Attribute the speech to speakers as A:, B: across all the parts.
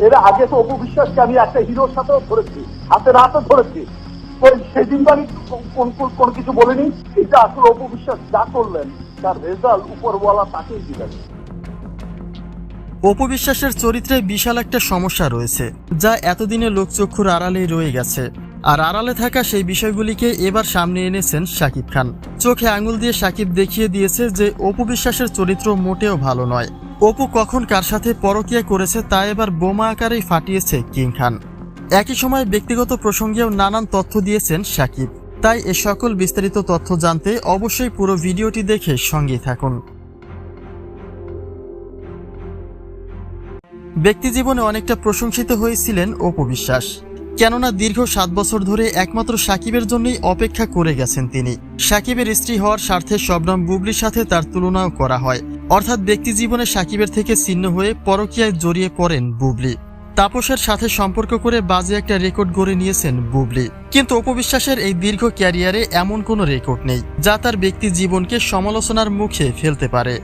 A: এর আগে তো অপু বিশ্বাসকে আমি একটা হিরোর সাথেও ধরেছি, হাতে রাতে ধরেছি। ওই সেদিন আমি কোন- কিছু বলিনি, এটা আসলে অপু বিশ্বাস যা করলেন, তার রেজাল্ট উপরওয়ালা তাকেই দিলেন।
B: অপবিশ্বাসের চরিত্রে বিশাল একটা সমস্যা রয়েছে, যা এতদিনে লোকচক্ষুর আড়ালেই রয়ে গেছে। আর আড়ালে থাকা সেই বিষয়গুলিকে এবার সামনে এনেছেন শাকিব খান। চোখে আঙুল দিয়ে শাকিব দেখিয়ে দিয়েছে যে অপবিশ্বাসের চরিত্র মোটেও ভালো নয়। অপু কখন কার সাথে পরকিয়া করেছে তা এবার বোমা আকারেই ফাটিয়েছে কিং খান। একই সময় ব্যক্তিগত প্রসঙ্গেও নানান তথ্য দিয়েছেন সাকিব। তাই এ সকল বিস্তারিত তথ্য জানতে অবশ্যই পুরো ভিডিওটি দেখে সঙ্গে থাকুন। ব্যক্তিজীবনে অনেকটা প্রশংসিত হয়েছিলেন অপু বিশ্বাস। কেননা দীর্ঘ সাত বছর ধরে একমাত্র সাকিবের জন্যই অপেক্ষা করে গেছেন তিনি। সাকিবের স্ত্রী হওয়ার স্বার্থে শবনম বুবলির সাথে তার তুলনাও করা হয়। অর্থাৎ ব্যক্তিজীবনে সাকিবের থেকে ছিন্ন হয়ে পরকীয়ায় জড়িয়ে পড়েন বুবলি। তাপসের সাথে সম্পর্ক করে বাজে একটা রেকর্ড গড়ে নিয়েছেন বুবলি। কিন্তু অপবিশ্বাসের এই দীর্ঘ ক্যারিয়ারে এমন কোনো রেকর্ড নেই, যা তার ব্যক্তি জীবনকে সমালোচনার মুখে ফেলতে পারে।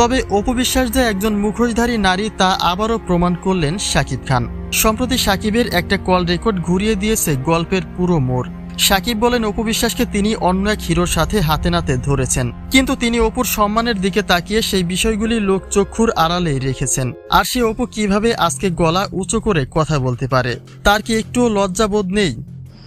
B: তবে অপবিশ্বাস যে একজন মুখোশধারী নারী তা আবারও প্রমাণ করলেন শাকিব খান। সম্প্রতি সাকিবের একটা কল রেকর্ড ঘুরিয়ে দিয়েছে গল্পের পুরো মোড়। সাকিব বলেন, অপবিশ্বাসকে তিনি অন্য এক হিরোর সাথে হাতে নাতে ধরেছেন। কিন্তু তিনি অপুর সম্মানের দিকে তাকিয়ে সেই বিষয়গুলি লোক চক্ষুর আড়ালে রেখেছেন। আর সে অপু কীভাবে আজকে গলা উঁচু করে কথা বলতে পারে, তার কি একটুও লজ্জাবোধ নেই?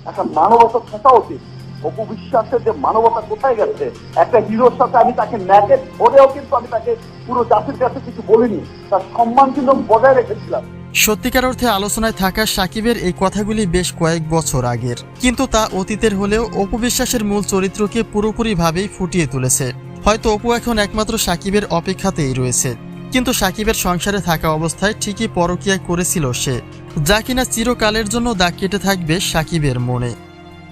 A: একটা মানবতা থাকা উচিত। অপু বিশ্বাসের যে মানবতা কোথায় গেছে? একটা হিরোর সাথে আমি তাকে ন্যাকেট ধরেও কিন্তু আমি তাকে পুরো জাতির কাছে কিছু বলিনি। তার সম্মান কিন্তু বজায় রেখেছিলাম।
B: সত্যিকার অর্থে আলোচনায় থাকা সাকিবের এই কথাগুলি বেশ কয়েক বছর আগের। কিন্তু তা অতীতের হলেও অপবিশ্বাসের মূল চরিত্রকে পুরোপুরিভাবেই ফুটিয়ে তুলেছে। হয়তো অপু এখন একমাত্র সাকিবের অপেক্ষাতেই রয়েছে। কিন্তু সাকিবের সংসারে থাকা অবস্থায় ঠিকই পরকীয়া করেছিল সে। যা কিনা চিরকালের জন্য দাগ কেটে থাকবে সাকিবের মনে।